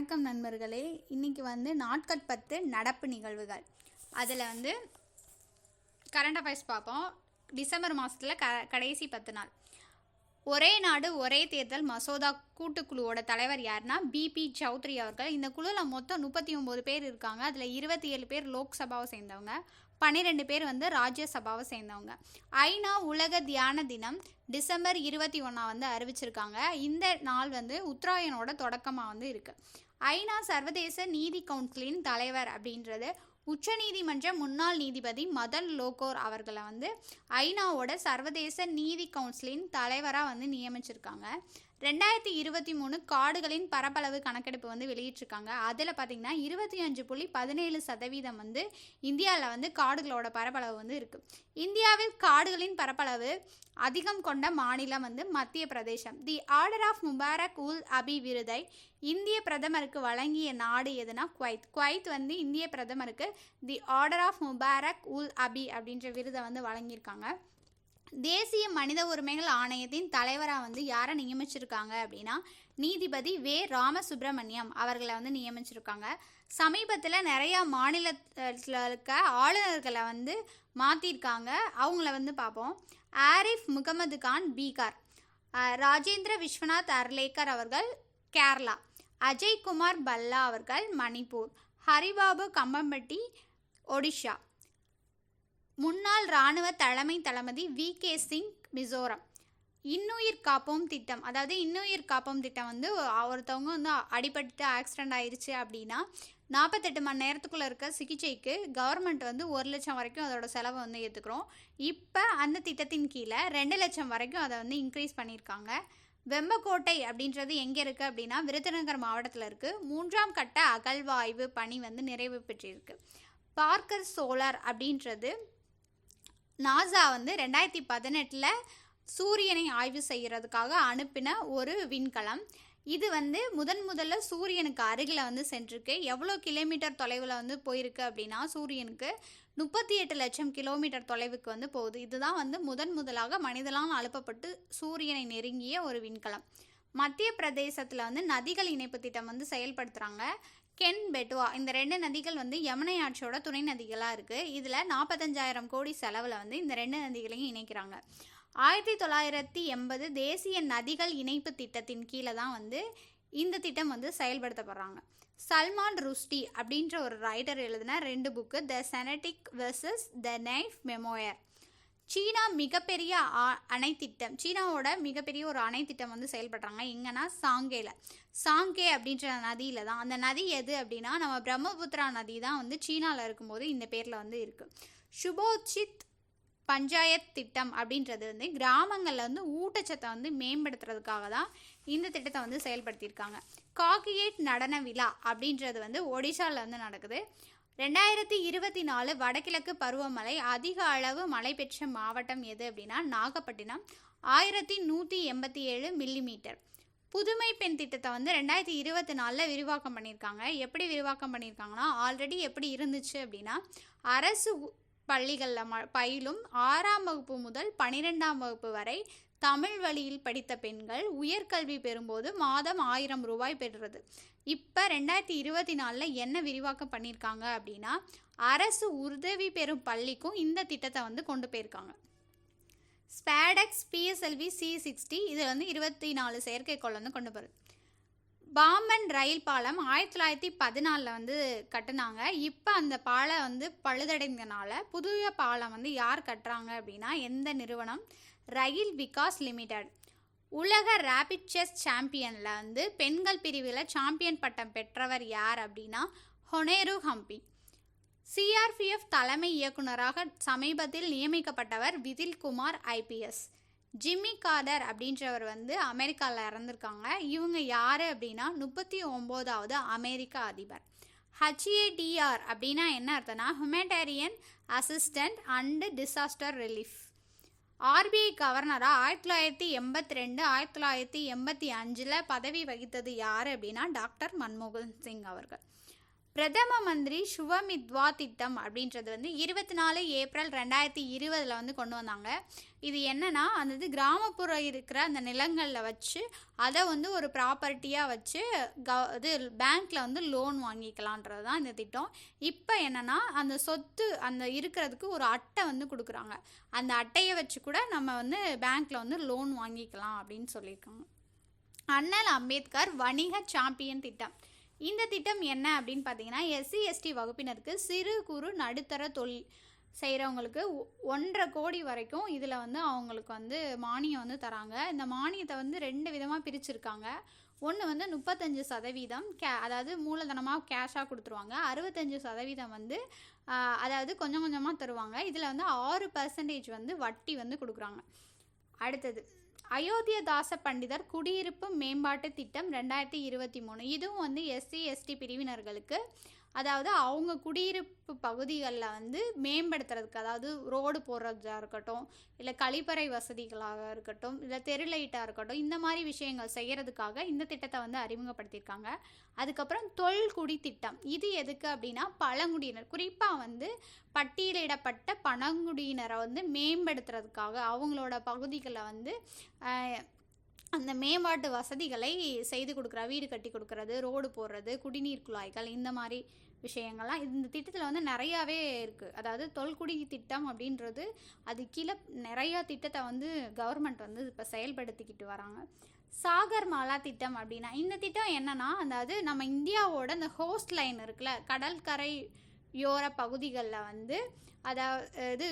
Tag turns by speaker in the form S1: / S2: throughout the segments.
S1: வணக்கம் நண்பர்களே. இன்றைக்கி வந்து நாட்கள் பத்து நடப்பு நிகழ்வுகள். அதில் வந்து கரண்ட் அஃபேர்ஸ் பார்ப்போம். டிசம்பர் மாதத்தில் க கடைசி பத்து நாள். ஒரே நாடு ஒரே தேர்தல் மசோதா கூட்டுக்குழுவோட தலைவர் யாருன்னா பிபி சௌத்ரி அவர்கள். இந்த குழுவில் மொத்தம் முப்பத்தி ஒம்பது பேர் இருக்காங்க. அதில் இருபத்தி ஏழு பேர் லோக்சபாவை சேர்ந்தவங்க. பன்னிரெண்டு பேர் வந்து ராஜ்யசபாவை சேர்ந்தவங்க. ஐநா உலக தியான தினம் டிசம்பர் இருபத்தி ஒன்றா வந்து அறிவிச்சிருக்காங்க. இந்த நாள் வந்து உத்தராயணோட தொடக்கமாக வந்து இருக்குது ஐநா சர்வதேச நீதி கவுன்சிலின் தலைவர் அப்படின்றது உச்சநீதிமன்ற முன்னாள் நீதிபதி மதன் லோகோர் அவர்களை வந்து ஐநாவோட சர்வதேச நீதி கவுன்சிலின் தலைவராக வந்து நியமிச்சிருக்காங்க. ரெண்டாயிரத்தி இருபத்தி மூணு காடுகளின் பரப்பளவு கணக்கெடுப்பு வந்து வெளியிட்டிருக்காங்க. அதில் பார்த்தீங்கன்னா இருபத்தி அஞ்சு புள்ளி பதினேழு சதவீதம் வந்து இந்தியாவில் வந்து காடுகளோட பரப்பளவு வந்து இருக்குது இந்தியாவில் காடுகளின் பரப்பளவு அதிகம் கொண்ட மாநிலம் வந்து மத்திய பிரதேசம். தி ஆர்டர் ஆஃப் முபாரக் உல் அபி விருதை இந்திய பிரதமருக்கு வழங்கிய நாடு எதுனா குவைத். குவைத் வந்து இந்திய பிரதமருக்கு the order of Mubarak al அபி அப்படின்ற விருதை வந்து வழங்கியிருக்காங்க. தேசிய மனித உரிமைகள் ஆணையத்தின் தலைவராக வந்து யாரை நியமிச்சிருக்காங்க அப்படின்னா நீதிபதி வே. ராமசுப்ரமணியம் அவர்களை வந்து நியமிச்சிருக்காங்க. சமீபத்தில் நிறையா மாநிலத்தில் இருக்க ஆளுநர்களை வந்து மாற்றிருக்காங்க அவங்கள வந்து பார்ப்போம். ஆரிஃப் முகமது கான் பீகார் ராஜேந்திர விஸ்வநாத் அர்லேக்கர் அவர்கள் கேரளா அஜய் குமார் பல்லா அவர்கள் மணிப்பூர் ஹரிபாபு கம்பம்பட்டி ஒடிஷா. முன்னாள் இராணுவ தலைமை தளபதி வி. கே. சிங் மிசோரம். இன்னுயிர் காப்போம் திட்டம். அதாவது இன்னுயிர் காப்போம் திட்டம் வந்து ஒருத்தவங்க வந்து அடிபட்டு ஆக்சிடெண்ட் ஆயிடுச்சு அப்படின்னா நாற்பத்தெட்டு மணி நேரத்துக்குள்ளே இருக்க சிகிச்சைக்கு கவர்மெண்ட் வந்து ஒரு லட்சம் வரைக்கும் அதோட செலவை வந்து ஏற்றுக்கிறோம் இப்போ அந்த திட்டத்தின் கீழே ரெண்டு லட்சம் வரைக்கும் அதை வந்து இன்க்ரீஸ் பண்ணியிருக்காங்க. வெம்பக்கோட்டை அப்படின்றது எங்கே இருக்குது அப்படின்னா விருதுநகர் மாவட்டத்தில் இருக்குது மூன்றாம் கட்ட அகழ்வாய்வு பணி வந்து நிறைவு பெற்றிருக்கு. பார்க்கர் சோலார் அப்படின்றது நாசா வந்து ரெண்டாயிரத்தி பதினெட்டில் சூரியனை ஆய்வு செய்கிறதுக்காக அனுப்பின ஒரு விண்கலம். இது வந்து முதன் முதல்ல சூரியனுக்கு அருகில் வந்து சென்றிருக்கு. எவ்வளோ கிலோமீட்டர் தொலைவில் வந்து போயிருக்கு அப்படின்னா சூரியனுக்கு முப்பத்தி எட்டு லட்சம் கிலோமீட்டர் தொலைவுக்கு வந்து போகுது. இதுதான் வந்து முதன் முதலாக மனிதனால் அனுப்பப்பட்டு சூரியனை நெருங்கிய ஒரு விண்கலம். மத்திய பிரதேசத்தில் வந்து நதிகள் இணைப்பு திட்டம் வந்து செயல்படுத்துகிறாங்க கென் பெட்டுவா இந்த ரெண்டு நதிகள் வந்து யமுனை ஆற்றோட துணை நதிகளாக இருக்குது இதில் நாற்பத்தஞ்சாயிரம் கோடி செலவில் வந்து இந்த ரெண்டு நதிகளையும் இணைக்கிறாங்க. ஆயிரத்தி தொள்ளாயிரத்தி எண்பது தேசிய நதிகள் இணைப்பு திட்டத்தின் கீழே தான் வந்து இந்த திட்டம் வந்து செயல்படுத்தப்படுறாங்க. சல்மான் ருஷ்டி அப்படின்ற ஒரு ரைட்டர் எழுதின ரெண்டு book the satanic verses the knife memoir China மிகப்பெரிய அணை திட்டம். சீனாவோட மிகப்பெரிய ஒரு அணை திட்டம் வந்து செயல்படுறாங்க. எங்கன்னா சாங்கேல. சாங்கே அப்படின்ற நதியில தான். அந்த நதி எது அப்படின்னா நம்ம பிரம்மபுத்திரா நதி தான் வந்து சீனாவில் இருக்கும்போது இந்த பேரில் வந்து இருக்குது சுபோச்சித் பஞ்சாயத் திட்டம் அப்படின்றது வந்து கிராமங்களில் வந்து ஊட்டச்சத்தை வந்து மேம்படுத்துறதுக்காக தான் இந்த திட்டத்தை வந்து செயல்படுத்தியிருக்காங்க. காக்கியேட் நடன விழா அப்படின்றது வந்து ஒடிஷாவில் வந்து நடக்குது. ரெண்டாயிரத்தி இருபத்தி நாலு வடகிழக்கு பருவமழை அதிக அளவு மழை பெற்ற மாவட்டம் எது அப்படின்னா நாகப்பட்டினம். ஆயிரத்தி நூற்றி எண்பத்தி ஏழு மில்லிமீட்டர். புதுமை பெண் திட்டத்தை வந்து ரெண்டாயிரத்தி இருபத்தி நாலில் விரிவாக்கம் பண்ணியிருக்காங்க. எப்படி விரிவாக்கம் பண்ணியிருக்காங்கன்னா ஆல்ரெடி எப்படி இருந்துச்சு அப்படின்னா அரசு பள்ளிகளில் ம பயிலும் ஆறாம் வகுப்பு முதல் பனிரெண்டாம் வகுப்பு வரை தமிழ் வழியில் படித்த பெண்கள் உயர்கல்வி பெறும்போது மாதம் ஆயிரம் ரூபாய் பெறுறது. இப்போ ரெண்டாயிரத்தி இருபத்தி நாலில் என்ன விரிவாக்கம் பண்ணியிருக்காங்க அப்படின்னா அரசு உதவி பெறும் பள்ளிக்கும் இந்த திட்டத்தை வந்து கொண்டு போயிருக்காங்க. ஸ்பேடெக்ஸ் பிஎஸ்எல்வி சி சிக்ஸ்டி இதில் வந்து இருபத்தி நாலு செயற்கைக்கோள் வந்து கொண்டு போகிறது பாம்பன் ரயில் பாலம் ஆயிரத்தி தொள்ளாயிரத்தி பதினாலில் வந்து கட்டினாங்க. இப்போ அந்த பாலம் வந்து பழுதடைந்தனால புதிய பாலம் வந்து யார் கட்டுறாங்க அப்படின்னா எந்த நிறுவனம்? Rail Vikas limited. உலக ரேபிட் செஸ் சாம்பியனில் வந்து பெண்கள் பிரிவில் சாம்பியன் பட்டம் பெற்றவர் யார் அப்படின்னா ஹொனேரு ஹம்பி. சிஆர்பிஎஃப் தலைமை இயக்குனராக சமீபத்தில் நியமிக்கப்பட்டவர் விதில்குமார் ஐபிஎஸ் ஜிம்மி கார்டர் அப்படின்றவர் வந்து அமெரிக்காவில் இறந்துருக்காங்க. இவங்க யார் அப்படின்னா முப்பத்தி ஒம்போதாவது அமெரிக்க அதிபர். ஹச்ஏடிஆர் அப்படின்னா என்ன அர்த்தம்னா humanitarian assistant and disaster relief RBI கவர்னராக ஆயிரத்தி தொள்ளாயிரத்தி எண்பத்தி ரெண்டு ஆயிரத்தி தொள்ளாயிரத்தி எண்பத்தி அஞ்சில் பதவி வகித்தது யார் அப்படின்னா டாக்டர் மன்மோகன் சிங் அவர்கள். பிரதம மந்திரி சுவமித்வா திட்டம் அப்படின்றது வந்து இருபத்தி நாலு ஏப்ரல் ரெண்டாயிரத்தி இருபதில் வந்து கொண்டு வந்தாங்க. இது என்னன்னா அந்த இது கிராமப்புறம் இருக்கிற அந்த நிலங்களில் வச்சு அதை வந்து ஒரு ப்ராப்பர்ட்டியாக வச்சு க இது பேங்க்கில் வந்து லோன் வாங்கிக்கலான்றது தான் இந்த திட்டம். இப்போ என்னென்னா அந்த சொத்து அந்த இருக்கிறதுக்கு ஒரு அட்டை வந்து கொடுக்குறாங்க. அந்த அட்டையை வச்சு கூட நம்ம வந்து பேங்க்கில் வந்து லோன் வாங்கிக்கலாம் அப்படின்னு சொல்லியிருக்காங்க. அண்ணல் அம்பேத்கர் வணிக சாம்பியன் திட்டம். இந்த திட்டம் என்ன அப்படின்னு பார்த்தீங்கன்னா எஸ்சி எஸ்டி வகுப்பினருக்கு சிறு குறு நடுத்தர தொழில் செய்கிறவங்களுக்கு ஒன்றரை கோடி வரைக்கும் இதில் வந்து அவங்களுக்கு வந்து மானியம் வந்து தராங்க. இந்த மானியத்தை வந்து ரெண்டு விதமாக பிரிச்சிருக்காங்க. ஒன்று வந்து முப்பத்தஞ்சு சதவீதம் கே அதாவது மூலதனமாக கேஷாக கொடுத்துருவாங்க. அறுபத்தஞ்சு சதவீதம் வந்து அதாவது கொஞ்சம் கொஞ்சமாக தருவாங்க. இதில் வந்து ஆறு பர்சன்டேஜ் வந்து வட்டி வந்து கொடுக்குறாங்க. அடுத்தது அயோத்தியதாச பண்டிதர் குடியிருப்பு மேம்பாட்டு திட்டம் ரெண்டாயிரத்தி இருபத்தி மூணு. இதுவும் வந்து எஸ்சி எஸ்டி பிரிவினர்களுக்கு அதாவது அவங்க குடியிருப்பு பகுதிகளில் வந்து மேம்படுத்துறதுக்கு அதாவது ரோடு போடுறதா இருக்கட்டும் இல்லை கழிப்பறை வசதிகளாக இருக்கட்டும் இல்லை தெரு லைட்டாக இருக்கட்டும் இந்த மாதிரி விஷயங்கள் செய்கிறதுக்காக இந்த திட்டத்தை வந்து அறிமுகப்படுத்தியிருக்காங்க. அதுக்கப்புறம் தொல்குடி திட்டம். இது எதுக்கு அப்படின்னா பழங்குடியினர் குறிப்பாக வந்து பட்டியலிடப்பட்ட பழங்குடியினரை வந்து மேம்படுத்துறதுக்காக அவங்களோட பகுதிகளை வந்து அந்த மேம்பாட்டு வசதிகளை செய்து கொடுக்குற வீடு கட்டி கொடுக்கறது ரோடு போடுறது குடிநீர் குழாய்கள் இந்த மாதிரி விஷயங்கள்லாம் இந்த திட்டத்தில் வந்து நிறையாவே இருக்குது அதாவது தொல்குடி திட்டம் அப்படின்றது அது கீழே நிறையா திட்டத்தை வந்து கவர்மெண்ட் வந்து இப்போ செயல்படுத்திக்கிட்டு வராங்க. சாகர் மாலா திட்டம் அப்படின்னா இந்த திட்டம் என்னன்னா அதாவது நம்ம இந்தியாவோட இந்த ஹோஸ்ட் லைன் இருக்குல்ல கடற்கரையோர பகுதிகளில் வந்து அதாவது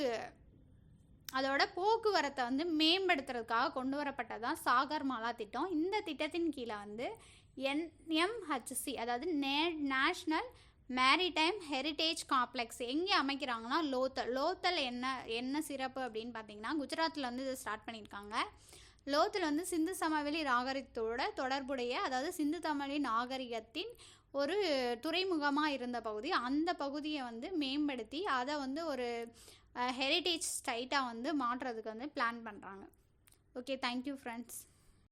S1: அதோட போக்குவரத்தை வந்து மேம்படுத்துறதுக்காக கொண்டு வரப்பட்டதான் சாகர் மாலா திட்டம். இந்த திட்டத்தின் கீழே வந்து என் என்எம்ஹெச்சி அதாவது நே நேஷ்னல் மேரிடைம் ஹெரிட்டேஜ் காம்ப்ளெக்ஸ் எங்கே அமைக்கிறாங்கன்னா லோத்தல். லோத்தல் என்ன என்ன சிறப்பு அப்படின்னு பார்த்தீங்கன்னா குஜராத்தில் வந்து இதை ஸ்டார்ட் பண்ணியிருக்காங்க. லோத்தில் வந்து சிந்து சமவெளி நாகரிகத்தோட தொடர்புடைய அதாவது சிந்து தமிழி நாகரிகத்தின் ஒரு துறைமுகமாக இருந்த பகுதி. அந்த பகுதியை வந்து மேம்படுத்தி அதை வந்து ஒரு ஹெரிட்டேஜ் ஸ்டைட்டாக வந்து மாற்றுறதுக்கு வந்து பிளான் பண்ணுறாங்க ஓகே தேங்க்யூ ஃப்ரெண்ட்ஸ்